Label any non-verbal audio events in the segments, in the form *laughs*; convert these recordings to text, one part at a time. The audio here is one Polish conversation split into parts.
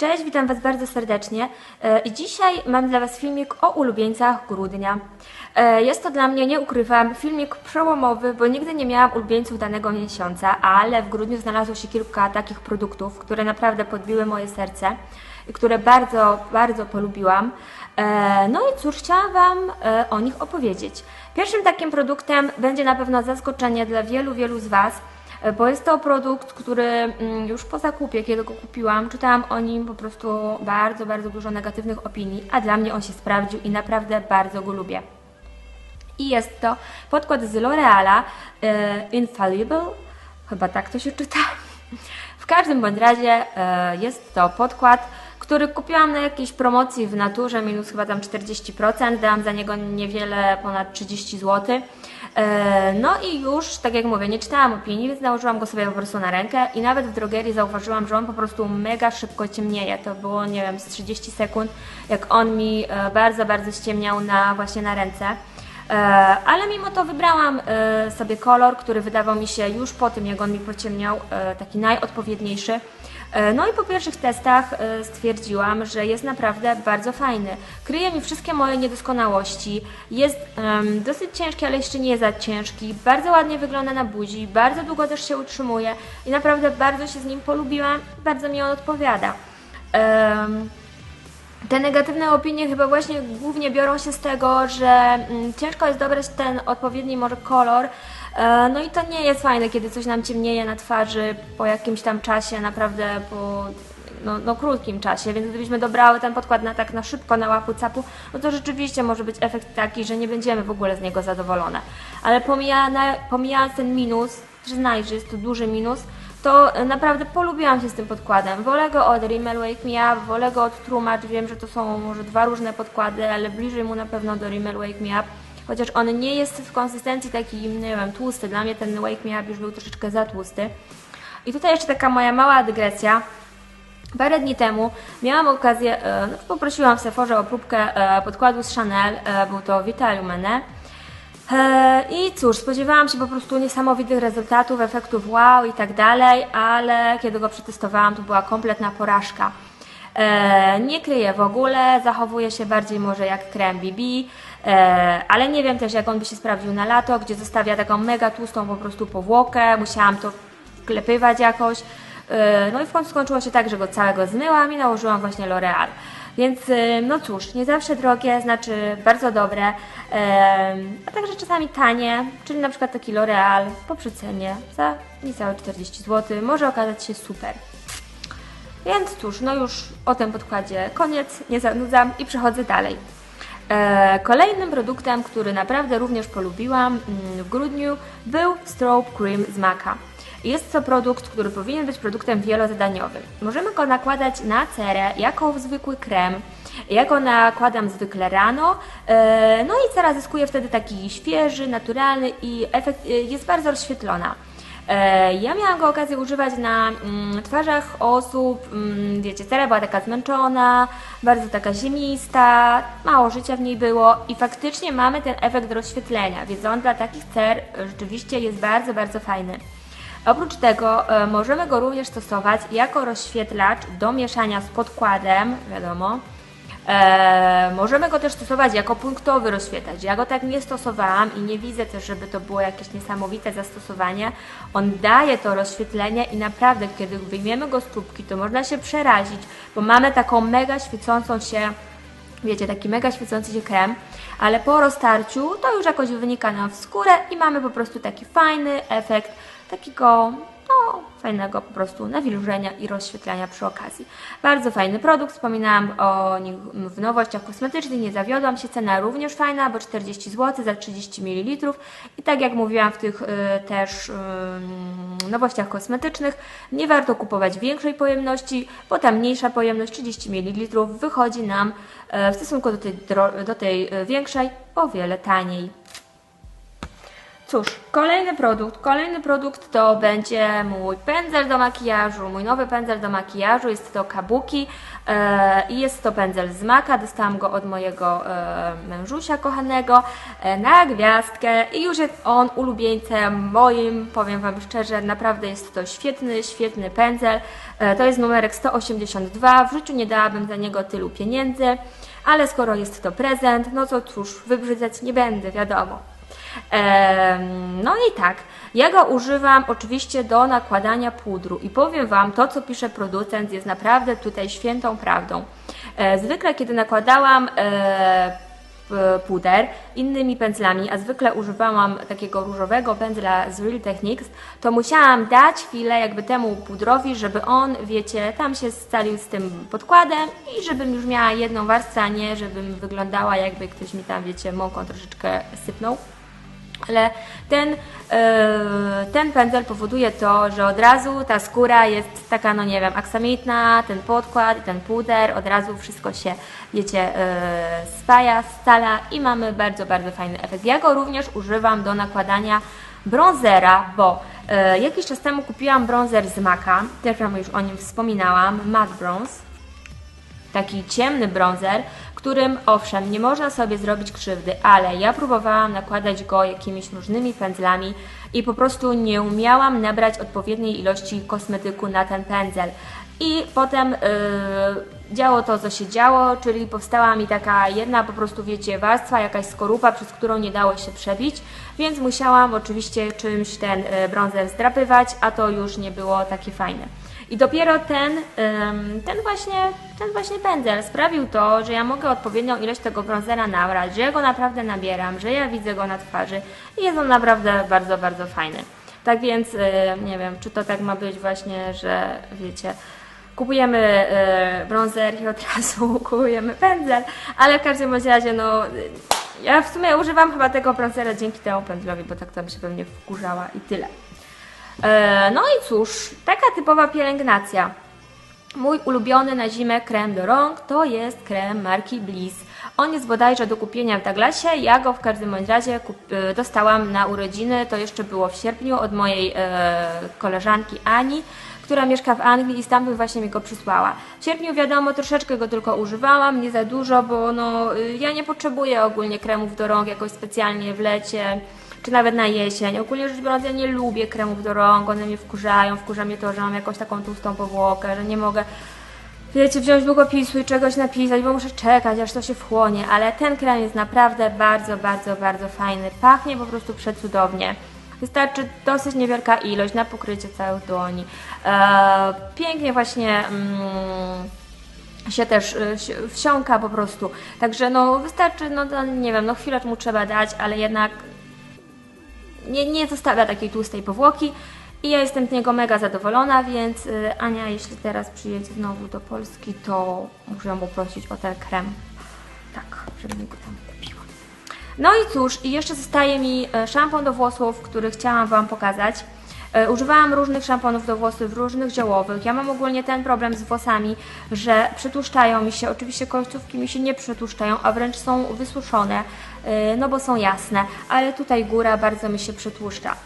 Cześć, witam Was bardzo serdecznie. E, dzisiaj mam dla Was filmik o ulubieńcach grudnia. E, Jest to dla mnie, nie ukrywam, filmik przełomowy, bo nigdy nie miałam ulubieńców danego miesiąca, ale w grudniu znalazło się kilka takich produktów, które naprawdę podbiły moje serce i które bardzo, bardzo polubiłam. E, No i cóż, chciałam Wam o nich opowiedzieć. Pierwszym takim produktem będzie na pewno zaskoczenie dla wielu, wielu z Was, bo jest to produkt, który mm, już po zakupie, kiedy go kupiłam, czytałam o nim po prostu bardzo, bardzo dużo negatywnych opinii, a dla mnie on się sprawdził i naprawdę bardzo go lubię. I jest to podkład z L'Oreala e, Infallible, chyba tak to się czyta. *laughs* W każdym bądź razie e, jest to podkład, który kupiłam na jakiejś promocji w naturze, minus chyba tam 40%, dałam za niego niewiele ponad 30 zł. E, No i już, tak jak mówię, nie czytałam opinii, więc nałożyłam go sobie po prostu na rękę i nawet w drogerii zauważyłam, że on po prostu mega szybko ciemnieje. To było, nie wiem, z 30 sekund, jak on mi e, bardzo, bardzo ściemniał na, właśnie na ręce. E, Ale mimo to wybrałam e, sobie kolor, który wydawał mi się już po tym, jak on mi pociemniał, e, taki najodpowiedniejszy. No i po pierwszych testach stwierdziłam, że jest naprawdę bardzo fajny. Kryje mi wszystkie moje niedoskonałości. Jest em, dosyć ciężki, ale jeszcze nie za ciężki. Bardzo ładnie wygląda na buzi, bardzo długo też się utrzymuje i naprawdę bardzo się z nim polubiłam. Bardzo mi on odpowiada. Em, te negatywne opinie chyba właśnie głównie biorą się z tego, że mm, ciężko jest dobrać ten odpowiedni może kolor. E, No i to nie jest fajne, kiedy coś nam ciemnieje na twarzy po jakimś tam czasie, naprawdę po no, no krótkim czasie, więc gdybyśmy dobrały ten podkład na tak na szybko, na łapu capu, no to rzeczywiście może być efekt taki, że nie będziemy w ogóle z niego zadowolone. Ale pomijając ten minus, przyznaj, że jest to duży minus, to e, naprawdę polubiłam się z tym podkładem. Wolę go od Rimmel Wake Me Up, wolę go od True Match. Wiem, że to są może dwa różne podkłady, ale bliżej mu na pewno do Rimmel Wake Me Up. Chociaż on nie jest w konsystencji taki, nie wiem, tłusty. Dla mnie ten Wake Me Up już był troszeczkę za tłusty. I tutaj jeszcze taka moja mała dygresja. Parę dni temu miałam okazję, e, no, poprosiłam w Sephorze o próbkę e, podkładu z Chanel, był to Vita Lumene. E, I cóż, spodziewałam się po prostu niesamowitych rezultatów, efektów wow i tak dalej, ale kiedy go przetestowałam, to była kompletna porażka. E, nie kryje w ogóle, zachowuje się bardziej może jak krem BB, e, ale nie wiem też jak on by się sprawdził na lato, gdzie zostawia taką mega tłustą po prostu powłokę, musiałam to wklepywać jakoś. No i w końcu skończyło się tak, że go całego zmyłam i nałożyłam właśnie L'Oreal. Więc y, no cóż, nie zawsze drogie, znaczy bardzo dobre, em, a także czasami tanie, czyli na przykład taki L'Oreal po przecenie za niecałe 40 zł może okazać się super. Więc cóż, no już o tym podkładzie koniec, nie zanudzam i przechodzę dalej. E, Kolejnym produktem, który naprawdę również polubiłam mm, w grudniu był Strobe Cream z Maca. Jest to produkt, który powinien być produktem wielozadaniowym. Możemy go nakładać na cerę jako zwykły krem. Ja go nakładam zwykle rano, e, no i cera zyskuje wtedy taki świeży, naturalny i efekt e, jest bardzo rozświetlona. E, Ja miałam go okazję używać na mm, twarzach osób, mm, wiecie, cera była taka zmęczona, bardzo taka ziemista, mało życia w niej było i faktycznie mamy ten efekt rozświetlenia, więc on dla takich cer rzeczywiście jest bardzo, bardzo fajny. Oprócz tego e, możemy go również stosować jako rozświetlacz do mieszania z podkładem, wiadomo. E, możemy go też stosować jako punktowy rozświetlacz. Ja go tak nie stosowałam i nie widzę też, żeby to było jakieś niesamowite zastosowanie. On daje to rozświetlenie i naprawdę, kiedy wyjmiemy go z próbki, to można się przerazić, bo mamy taką mega świecącą się wiecie, taki mega świecący się krem, ale po roztarciu to już jakoś wynika nam w skórę i mamy po prostu taki fajny efekt takiego, no, fajnego po prostu nawilżenia i rozświetlania przy okazji. Bardzo fajny produkt, wspominałam o nim w nowościach kosmetycznych, nie zawiodłam się, cena również fajna, bo 40 zł za 30 ml i tak jak mówiłam w tych y, też y, nowościach kosmetycznych, nie warto kupować większej pojemności, bo ta mniejsza pojemność 30 ml wychodzi nam e, w stosunku do tej, do tej e, większej o wiele taniej. Cóż, kolejny produkt. Kolejny produkt to będzie mój pędzel do makijażu, mój nowy pędzel do makijażu. Jest to Kabuki e, i jest to pędzel z Maka. Dostałam go od mojego e, mężusia kochanego e, na gwiazdkę i już jest on ulubieńcem moim. Powiem Wam szczerze, naprawdę jest to świetny, świetny pędzel. To jest numerek 182. W życiu nie dałabym za niego tylu pieniędzy, ale skoro jest to prezent, no to cóż, wybrzydzać nie będę, wiadomo. No i tak, ja go używam oczywiście do nakładania pudru i powiem Wam, to co pisze producent jest naprawdę tutaj świętą prawdą. E, Zwykle kiedy nakładałam e, puder innymi pędzlami, a zwykle używałam takiego różowego pędzla z Real Techniques, to musiałam dać chwilę jakby temu pudrowi, żeby on, wiecie, tam się scalił z tym podkładem i żebym już miała jedną warstwę, a nie żebym wyglądała jakby ktoś mi tam, wiecie, mąką troszeczkę sypnął. Ale ten, e, ten pędzel powoduje to, że od razu ta skóra jest taka, no nie wiem, aksamitna, ten podkład i ten puder, od razu wszystko się, wiecie, e, spaja, scala i mamy bardzo, bardzo fajny efekt. Ja go również używam do nakładania bronzera, bo e, jakiś czas temu kupiłam bronzer z Maka, też Wam już o nim wspominałam, Matte Bronze taki ciemny bronzer, którym owszem, nie można sobie zrobić krzywdy, ale ja próbowałam nakładać go jakimiś różnymi pędzlami i po prostu nie umiałam nabrać odpowiedniej ilości kosmetyku na ten pędzel. I potem yy, działo to, co się działo, czyli powstała mi taka jedna po prostu, wiecie, warstwa, jakaś skorupa, przez którą nie dało się przebić, więc musiałam oczywiście czymś ten yy, bronzer zdrapywać, a to już nie było takie fajne. I dopiero ten, ten, właśnie, ten właśnie pędzel sprawił to, że ja mogę odpowiednią ilość tego bronzera nabrać, że ja go naprawdę nabieram, że ja widzę go na twarzy i jest on naprawdę bardzo, bardzo fajny. Tak więc, y, nie wiem, czy to tak ma być właśnie, że wiecie, kupujemy y, bronzer i od *laughs* razu kupujemy pędzel, ale w każdym razie, no, ja w sumie używam chyba tego bronzera dzięki temu pędzlowi, bo tak tam się pewnie wkurzała i tyle. E, No i cóż, taka typowa pielęgnacja. Mój ulubiony na zimę krem do rąk to jest krem marki Bliss. On jest bodajże do kupienia w Douglasie. Ja go w każdym razie e, dostałam na urodziny. To jeszcze było w sierpniu od mojej e, koleżanki Ani, która mieszka w Anglii i stamtąd właśnie mi go przysłała. W sierpniu wiadomo, troszeczkę go tylko używałam, nie za dużo, bo no, y, ja nie potrzebuję ogólnie kremów do rąk jakoś specjalnie w lecie czy nawet na jesień. Ogólnie rzecz biorąc, ja nie lubię kremów do rąk, one mnie wkurzają, wkurza mnie to, że mam jakąś taką tłustą powłokę, że nie mogę, wiecie, wziąć długopisu i czegoś napisać, bo muszę czekać, aż to się wchłonie, ale ten krem jest naprawdę bardzo, bardzo, bardzo fajny. Pachnie po prostu przecudownie. Wystarczy dosyć niewielka ilość na pokrycie całych dłoni. Eee, pięknie właśnie... Mm, się też się- wsiąka po prostu. Także no wystarczy, no to nie wiem, no chwilę mu trzeba dać, ale jednak nie, nie zostawia takiej tłustej powłoki i ja jestem z niego mega zadowolona, więc y, Ania, jeśli teraz przyjedzie znowu do Polski, to muszę ją poprosić o ten krem. Tak, żeby mi go tam kupiła. No i cóż, i jeszcze zostaje mi e, szampon do włosów, który chciałam Wam pokazać. E, Używałam różnych szamponów do włosów, różnych ziołowych. Ja mam ogólnie ten problem z włosami, że przetłuszczają mi się. Oczywiście końcówki mi się nie przetłuszczają, a wręcz są wysuszone, e, no bo są jasne, ale tutaj góra bardzo mi się przetłuszcza.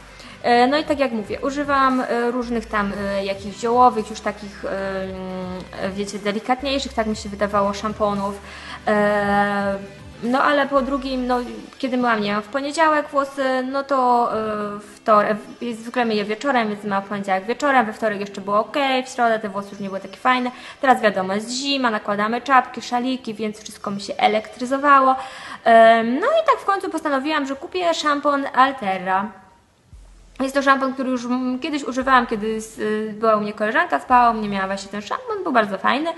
E, No i tak jak mówię, używam różnych tam jakichś ziołowych, już takich, mm, wiecie, delikatniejszych, tak mi się wydawało, szamponów. No ale po drugim, no kiedy myłam, nie w poniedziałek włosy, no to e, wtorek, zwykle myję wieczorem, więc myłam w poniedziałek wieczorem, we wtorek jeszcze było ok, w środę te włosy już nie były takie fajne. Teraz wiadomo, jest zima, nakładamy czapki, szaliki, więc wszystko mi się elektryzowało. No i tak w końcu postanowiłam, że kupię szampon Altera. Jest to szampon, który już kiedyś używałam, kiedy y, była u mnie koleżanka, spała u mnie, miała właśnie ten szampon, był bardzo fajny.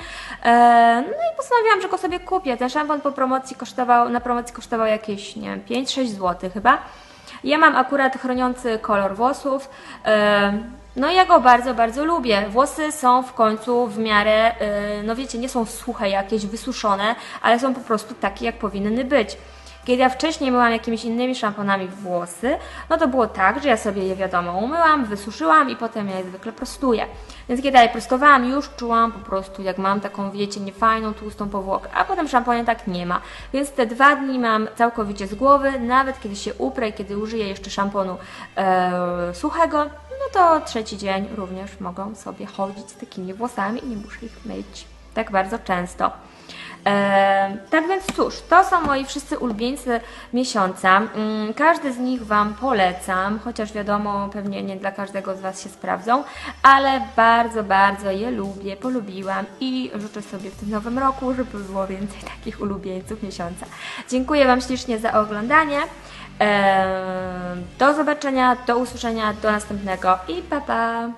E, No i postanowiłam, że go sobie kupię. Ten szampon po promocji kosztował, na promocji kosztował jakieś, nie wiem, 5-6 zł chyba. Ja mam akurat chroniący kolor włosów. e, No i ja go bardzo, bardzo lubię. Włosy są w końcu w miarę, e, no wiecie, nie są suche jakieś, wysuszone, ale są po prostu takie, jak powinny być. Kiedy ja wcześniej myłam jakimiś innymi szamponami włosy, no to było tak, że ja sobie je wiadomo umyłam, wysuszyłam i potem ja je zwykle prostuję. Więc kiedy ja je prostowałam, już czułam po prostu, jak mam taką, wiecie, niefajną, tłustą powłokę, a potem szamponie tak nie ma. Więc te dwa dni mam całkowicie z głowy, nawet kiedy się uprę kiedy użyję jeszcze szamponu e, suchego, no to trzeci dzień również mogą sobie chodzić z takimi włosami i nie muszę ich myć tak bardzo często. Tak więc cóż, to są moi wszyscy ulubieńcy miesiąca. Mm, Każdy z nich Wam polecam, chociaż wiadomo, pewnie nie dla każdego z Was się sprawdzą, ale bardzo, bardzo je lubię, polubiłam i życzę sobie w tym nowym roku, żeby było więcej takich ulubieńców miesiąca. Dziękuję Wam ślicznie za oglądanie. Do zobaczenia, do usłyszenia, do następnego i pa pa!